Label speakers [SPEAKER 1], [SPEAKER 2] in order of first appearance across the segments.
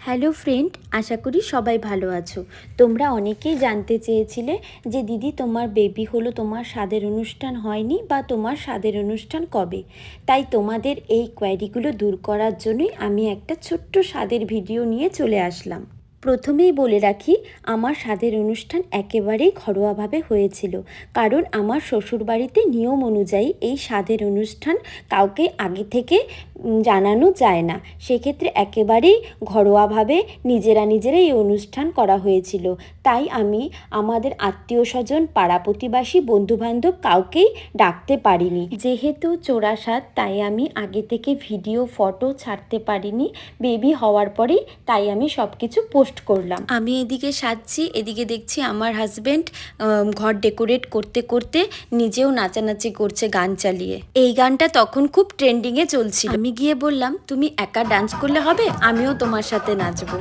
[SPEAKER 1] Hello friend, আশা করি সবাই ভালো আছো। তোমরা অনেকেই জানতে চেয়েছিলে যে দিদি তোমার বেবি হলো, তোমার স্বাদের অনুষ্ঠান হয়নি বা তোমার স্বাদের অনুষ্ঠান কবে। তাই তোমাদের এই কোয়ারিগুলো দূর করার জন্যই আমি একটা ছোট্ট স্বাদের ভিডিও নিয়ে চলে আসলাম। প্রথমেই বলে রাখি, আমার স্বাদের অনুষ্ঠান একেবারেই ঘরোয়াভাবে হয়েছিল। কারণ আমার শ্বশুরবাড়িতে নিয়ম অনুযায়ী এই স্বাদের অনুষ্ঠান কাউকে আগে থেকে জানানো যায় না। সেক্ষেত্রে একেবারেই ঘরোয়াভাবে নিজেরা নিজেরাই এই অনুষ্ঠান করা হয়েছিল। তাই আমি আমাদের আত্মীয় স্বজন পাড়া প্রতিবাসী, বন্ধুবান্ধব কাউকেই ডাকতে পারিনি। যেহেতু চোরা স্বাদ তাই আমি আগে থেকে ভিডিও, ফটো ছাড়তে পারিনি। বেবি হওয়ার পরেই তাই আমি সব কিছু পোস্ট করলাম। আমি এদিকে সাজছি, এদিকে দেখছি আমার হাজব্যান্ড ঘর ডেকোরেট করতে করতে নিজেও নাচানাচি করছে গান চালিয়ে। এই গানটা তখন খুব ট্রেন্ডিংয়ে চলছিল। আমি গিয়ে বললাম, তুমি একা ডান্স করলে হবে? আমিও তোমার সাথে নাচবো।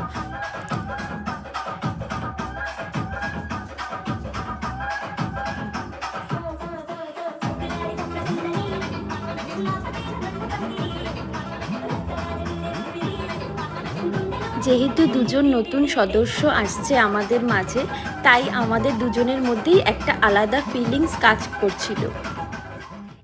[SPEAKER 1] যেহেতু দুজন নতুন সদস্য আসছে আমাদের মাঝে, তাই আমাদের দুজনের মধ্যেই একটা আলাদা ফিলিংস কাজ করছিল।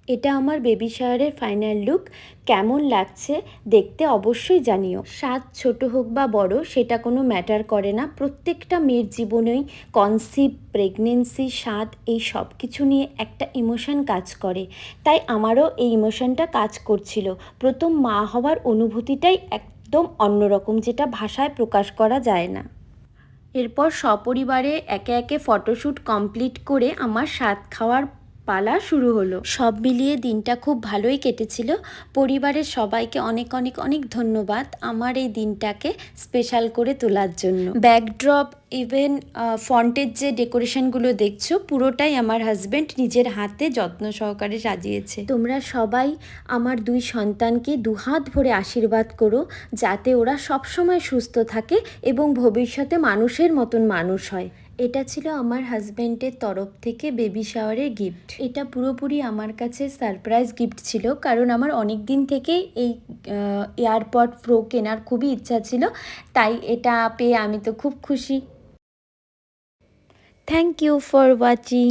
[SPEAKER 1] এটা আমার বেবি শাওয়ারের ফাইনাল লুক কেমন লাগছে দেখতে অবশ্যই জানিও। স্বাদ ছোট হোক বা বড়, সেটা কোনো ম্যাটার করে না। প্রত্যেকটা মেয়ের জীবনেই কনসিভ প্রেগনেন্সি স্বাদ এই সব কিছু নিয়ে একটা ইমোশন কাজ করে। তাই আমারও এই ইমোশনটা কাজ করছিল। প্রথম মা হওয়ার অনুভূতিটাই একদম অন্যরকম যেটা ভাষায় প্রকাশ করা যায় না। এরপর সপরিবারে একে একে ফটোশ্যুট কমপ্লিট করে আমার স্বাদ খাওয়ার পালা শুরু হলো। সব মিলিয়ে দিনটা খুব ভালোই কেটেছিল। পরিবারের সবাইকে অনেক অনেক অনেক ধন্যবাদ আমার এই দিনটাকে স্পেশাল করে তোলার জন্য। ব্যাকড্রপ ইভেন ফন্টের যে ডেকোরেশনগুলো দেখছ পুরোটাই আমার হাজব্যান্ড নিজের হাতে যত্ন সহকারে সাজিয়েছে। তোমরা সবাই আমার দুই সন্তানকে দুহাত ভরে আশীর্বাদ করো যাতে ওরা সবসময় সুস্থ থাকে এবং ভবিষ্যতে মানুষের মতন মানুষ হয়। এটা ছিল আমার হাজব্যান্ডের তরফ থেকে বেবি শাওয়ারের গিফট এটা পুরোপুরি আমার কাছে সারপ্রাইজ গিফট ছিল, কারণ আমার অনেক দিন থেকেই এই এয়ারপড প্রো কেনার খুবই ইচ্ছা ছিল, তাই এটা পেয়ে আমি তো খুব খুশি। Thank you for watching